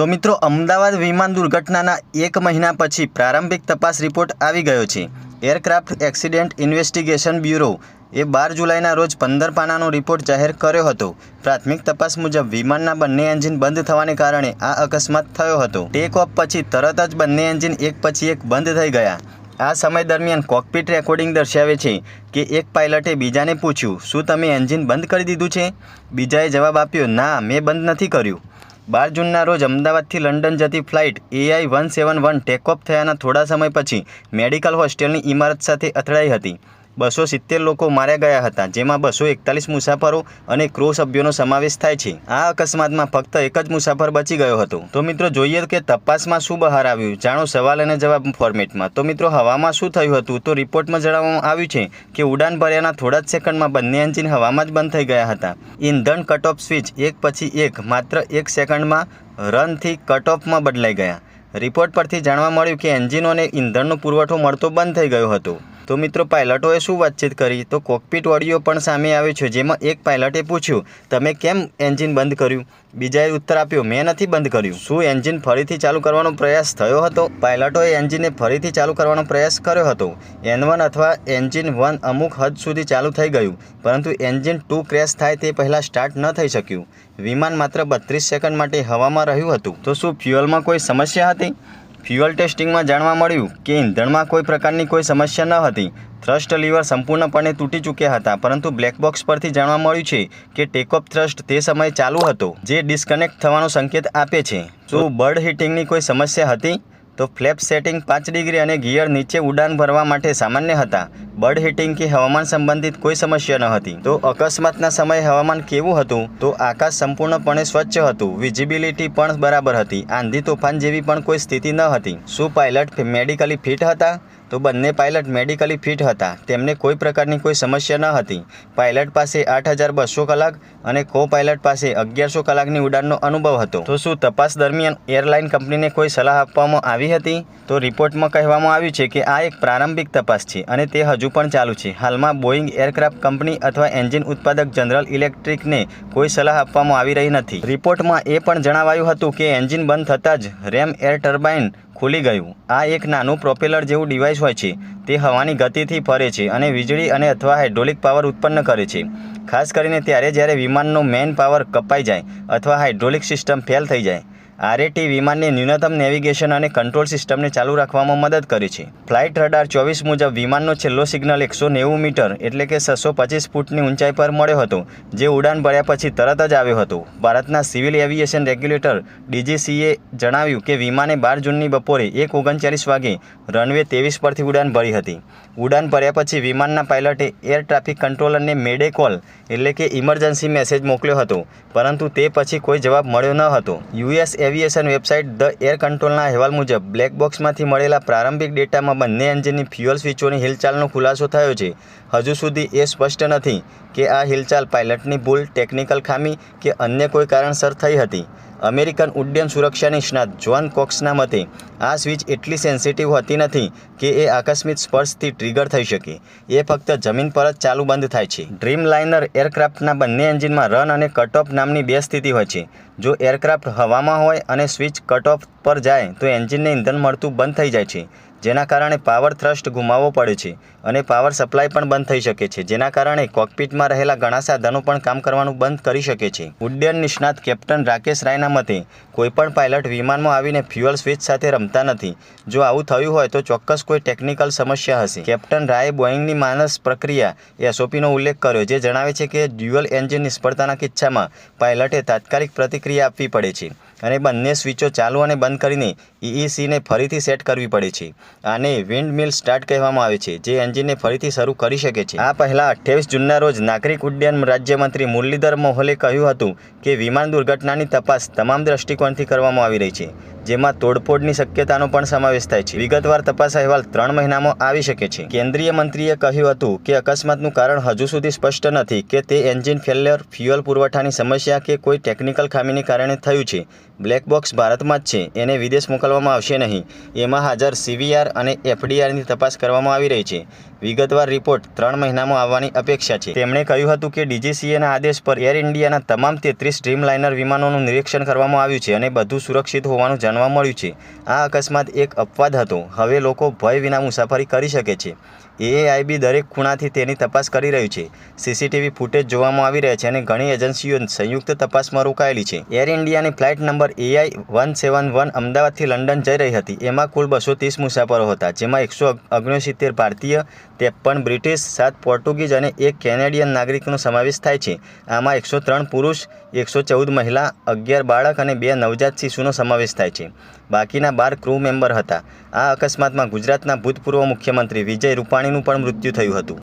તો મિત્રો, અમદાવાદ વિમાન દુર્ઘટનાના એક મહિના પછી પ્રારંભિક તપાસ રિપોર્ટ આવી ગયો છે. એરક્રાફ્ટ એક્સિડન્ટ ઇન્વેસ્ટિગેશન બ્યુરો એ બાર જુલાઈના રોજ પંદર પાનાનો રિપોર્ટ જાહેર કર્યો હતો. પ્રાથમિક તપાસ મુજબ વિમાનના બંને એન્જિન બંધ થવાને કારણે આ અકસ્માત થયો હતો. ટેક ઓફ પછી તરત જ બંને એન્જિન એક પછી એક બંધ થઈ ગયા. આ સમય દરમિયાન કોકપીટ રેકોર્ડિંગ દર્શાવે છે કે એક પાયલટે બીજાને પૂછ્યું, શું તમે એન્જિન બંધ કરી દીધું છે? બીજાએ જવાબ આપ્યો, ના, મેં બંધ નથી કર્યું. બાર જૂનના રોજ અમદાવાદથી લંડન જતી flight AI one seven one takeoff થયાના થોડા સમય પછી મેડિકલ હોસ્ટેલની ઇમારત સાથે અથડાઈ હતી. બસો સિત્તેર લોકો માર્યા ગયા હતા, જેમાં બસો એકતાલીસ મુસાફરો અને ક્રૂ સભ્યોનો સમાવેશ થાય છે. આ અકસ્માતમાં ફક્ત એક જ મુસાફર બચી ગયો હતો. તો મિત્રો જોઈએ કે તપાસમાં શું બહાર આવ્યું? જાણો સવાલ અને જવાબ ફોર્મેટમાં તો મિત્રો હવામાં શું થયું હતું? તો રિપોર્ટમાં જણાવવામાં આવ્યું છે કે ઉડાન ભર્યાના થોડા જ સેકન્ડમાં બંને એન્જિન હવામાં જ બંધ થઈ ગયા હતા. ઇંધણ કટ ઓફ સ્વિચ એક પછી એક, માત્ર એક સેકન્ડમાં રનથી કટ ઓફમાં બદલાઈ ગયા. રિપોર્ટ પરથી જાણવા મળ્યું કે એન્જિનોને ઇંધણનો પુરવઠો મળતો બંધ થઈ ગયો હતો. તો મિત્રો, પાયલટોએ શું વાતચીત કરી? તો કોકપીટ ઓડિયો પણ સામે આવ્યો છે, જેમાં એક પાયલટે પૂછ્યું, તમે કેમ એન્જિન બંધ કર્યું? બીજાએ ઉત્તર આપ્યો, મેં નથી બંધ કર્યું. શું એન્જિન ફરીથી ચાલુ કરવાનો પ્રયાસ થયો હતો? પાયલટોએ એન્જિનને ફરીથી ચાલુ કરવાનો પ્રયાસ કર્યો હતો. એન વન અથવા એન્જિન વન અમુક હદ સુધી ચાલુ થઈ ગયું, પરંતુ એન્જિન ટુ ક્રેશ થાય તે પહેલાં સ્ટાર્ટ ન થઈ શક્યું. વિમાન માત્ર બત્રીસ સેકન્ડ માટે હવામાં રહ્યું હતું. તો શું ફ્યુઅલમાં કોઈ સમસ્યા હતી? ફ્યુઅલ ટેસ્ટિંગમાં જાણવા મળ્યું કે ઇંધણમાં કોઈ પ્રકારની કોઈ સમસ્યા ન હતી. થ્રસ્ટ લીવર સંપૂર્ણપણે તૂટી ચૂક્યા હતા, પરંતુ બ્લેક બોક્સ પરથી જાણવા મળ્યું છે કે ટેકઓફ થ્રસ્ટ તે સમયે ચાલુ હતો, જે ડિસ્કનેક્ટ થવાનો સંકેત આપે છે. શું બર્ડ હીટિંગની કોઈ સમસ્યા હતી? તો ફ્લેપ સેટિંગ પાંચ ડિગ્રી અને ગિયર નીચે ઉડાન ભરવા માટે સામાન્ય હતા. બર્ડ હિટિંગ કે હવામાન સંબંધિત કોઈ સમસ્યા ન હતી. તો અકસ્માતના સમયે હવામાન કેવું હતું? તો આકાશ સંપૂર્ણપણે સ્વચ્છ હતું. વિઝિબિલિટી પણ બરાબર હતી. આંધી તોફાન જેવી પણ કોઈ સ્થિતિ ન હતી. શું પાયલટ મેડિકલી ફિટ હતા? તો બંને પાયલટ મેડિકલી ફિટ હતા. તેમને કોઈ પ્રકારની કોઈ સમસ્યા ન હતી. પાયલટ પાસે આઠ હજાર બસો કલાક અને કો પાયલટ પાસે અગિયારસો કલાકની ઉડાનનો અનુભવ હતો. તો શું તપાસ દરમિયાન એરલાઇન કંપનીને કોઈ સલાહ આપવામાં આવી હતી? તો રિપોર્ટમાં કહેવામાં આવ્યું છે કે આ એક પ્રારંભિક તપાસ છે અને તે હજુ પણ ચાલુ છે. હાલમાં બોઈંગ એરક્રાફ્ટ કંપની અથવા એન્જિન ઉત્પાદક જનરલ ઇલેક્ટ્રિકને કોઈ સલાહ આપવામાં આવી રહી નથી. રિપોર્ટમાં એ પણ જણાવાયું હતું કે એન્જિન બંધ થતાં જ રેમ એર ટર્બાઇન ખુલી ગયું. આ એક નાનું પ્રોપેલર જેવું ડિવાઇસ હોય છે. તે હવાની ગતિથી ફરે છે અને વીજળી અને અથવા હાઇડ્રોલિક પાવર ઉત્પન્ન કરે છે. ખાસ કરીને ત્યારે જ્યારે વિમાનનો મેન પાવર કપાઈ જાય અથવા હાઇડ્રોલિક સિસ્ટમ ફેલ થઈ જાય. આરએટી વિમાનને ન્યૂનતમ નેવિગેશન અને કંટ્રોલ સિસ્ટમને ચાલુ રાખવામાં મદદ કરે છે. ફ્લાઇટ રડાર ચોવીસ મુજબ વિમાનનો છેલ્લો સિગ્નલ એકસો નેવું મીટર એટલે કે છસો પચીસ ફૂટની ઊંચાઈ પર મળ્યો હતો, જે ઉડાન ભર્યા પછી તરત જ આવ્યો હતો. ભારતના સિવિલ એવિએશન રેગ્યુલેટર ડીજીસીએ જણાવ્યું કે વિમાને બાર જૂનની બપોરે એક ઓગણચાલીસ વાગે રનવે ત્રેવીસ પરથી ઉડાન ભરી હતી. ઉડાન ભર્યા પછી વિમાનના પાયલટે એર ટ્રાફિક કંટ્રોલરને મેડે કોલ એટલે કે ઇમરજન્સી મેસેજ મોકલ્યો હતો, પરંતુ તે પછી કોઈ જવાબ મળ્યો ન હતો. US aviation website the air કંટ્રોલના અહેવાલ મુજબ, બ્લેક બોક્સમાંથી મળેલા પ્રારંભિક ડેટામાં બંને એન્જિનની ફ્યુઅલ સ્વિચોની હિલચાલનો ખુલાસો થયો છે. હજુ સુધી એ સ્પષ્ટ નથી કે આ હિલચાલ પાયલટની ભૂલ, ટેકનિકલ ખામી કે અન્ય કોઈ કારણસર થઈ હતી. અમેરિકન ઉડ્ડયન સુરક્ષા નિષ્ણાત જ્હોન કોક્સના મતે, આ સ્વિચ એટલી સેન્સિટિવ હોતી નથી કે એ આકસ્મિક સ્પર્શથી ટ્રિગર થઈ શકે. એ ફક્ત જમીન પર જ ચાલુ બંધ થાય છે. ડ્રીમ લાઇનર એરક્રાફ્ટના બંને એન્જિનમાં રન અને કટ ઓફ નામની બે સ્થિતિ હોય છે. જો એરક્રાફ્ટ હવામાં હોય અને સ્વિચ કટ ઓફ પર જાય, તો એન્જિનને ઇંધણ મળતું બંધ થઈ જાય છે. જેના કારણે પાવર થ્રસ્ટ ગુમાવવો પડે છે અને પાવર સપ્લાય પણ બંધ થઈ શકે છે. જેના કારણે કોકપીટમાં રહેલા ઘણા સાધનો પણ કામ કરવાનું બંધ કરી શકે છે. ઉડ્ડયન નિષ્ણાત કેપ્ટન રાકેશ રાયના મતે, કોઈપણ પાયલટ વિમાનમાં આવીને ફ્યુઅલ સ્વિચ સાથે રમતા નથી. જો આવું થયું હોય તો ચોક્કસ કોઈ ટેકનિકલ સમસ્યા હશે. કેપ્ટન રાયે બોઈંગની માનસ પ્રક્રિયા એસઓપીનો ઉલ્લેખ કર્યો, જે જણાવે છે કે ડ્યુઅલ એન્જિન નિષ્ફળતાના કિસ્સામાં પાયલટે તાત્કાલિક પ્રતિક્રિયા આપવી પડે છે. અને બંને સ્વિચો ચાલુ અને બંધ કરીને ઈઈસીને ફરીથી સેટ કરવી પડે છે. આને વિન્ડ મિલ સ્ટાર્ટ કહેવામાં આવે છે, જે એન્જિનને ફરીથી શરૂ કરી શકે છે. આ પહેલાં અઠ્યાવીસ જૂનના રોજ નાગરિક ઉડ્ડયન રાજ્યમંત્રી મુરલીધર મોહલે કહ્યું હતું કે, વિમાન દુર્ઘટનાની તપાસ તમામ દ્રષ્ટિકોણથી કરવામાં આવી રહી છે, જેમાં તોડફોડની શક્યતાનો પણ સમાવેશ થાય છે. વિગતવાર તપાસ અહેવાલ ત્રણ મહિનામાં આવી શકે છે. કેન્દ્રીય મંત્રીએ કહ્યું હતું કે, અકસ્માતનું કારણ હજુ સુધી સ્પષ્ટ નથી કે તે એન્જિન ફેલ્યર, ફ્યુઅલ પુરવઠાની સમસ્યા કે કોઈ ટેકનિકલ ખામીને કારણે થયું છે. બ્લેક બોક્સ ભારતમાં જ છે. એને વિદેશ મોકલવામાં આવશે નહીં. એમાં હાજર સીવીઆર અને એફડીઆરની તપાસ કરવામાં આવી રહી છે. વિગતવાર રિપોર્ટ ત્રણ મહિનામાં આવવાની અપેક્ષા છે. તેમણે કહ્યું હતું કે ડીજીસીએના આદેશ પર એર ઇન્ડિયાના તમામ તેત્રીસ ડ્રીમલાઇનર વિમાનોનું નિરીક્ષણ કરવામાં આવ્યું છે અને બધું સુરક્ષિત હોવાનું જાણવા મળ્યું છે. આ અકસ્માત એક અપવાદ હતો. હવે લોકો ભય વિના મુસાફરી કરી શકે છે. એએઆઈબી દરેક ખૂણાથી તેની તપાસ કરી રહ્યું છે. સીસીટીવી ફૂટેજ જોવામાં આવી રહ્યા છે અને ઘણી એજન્સીઓ સંયુક્ત તપાસમાં રોકાયેલી છે. એર ઇન્ડિયાની flight number AI one seven one અમદાવાદથી લંડન જઈ રહી હતી. એમાં કુલ બસો ત્રીસ મુસાફરો હતા, જેમાં એકસો ઓગણસિત્તેર ભારતીય ત્રેપન બ્રિટિશ, સાત પોર્ટુગીઝ અને એક કેનેડિયન નાગરિકનો સમાવેશ થાય છે. આમાં એકસો ત્રણ પુરુષ, એકસો ચૌદ મહિલા, અગિયાર બાળક અને બે નવજાત શિશુનો સમાવેશ થાય છે. બાકીના બાર ક્રૂ મેમ્બર હતા. આ અકસ્માતમાં ગુજરાતના ભૂતપૂર્વ મુખ્યમંત્રી વિજય રૂપાણીનું પણ મૃત્યુ થયું હતું.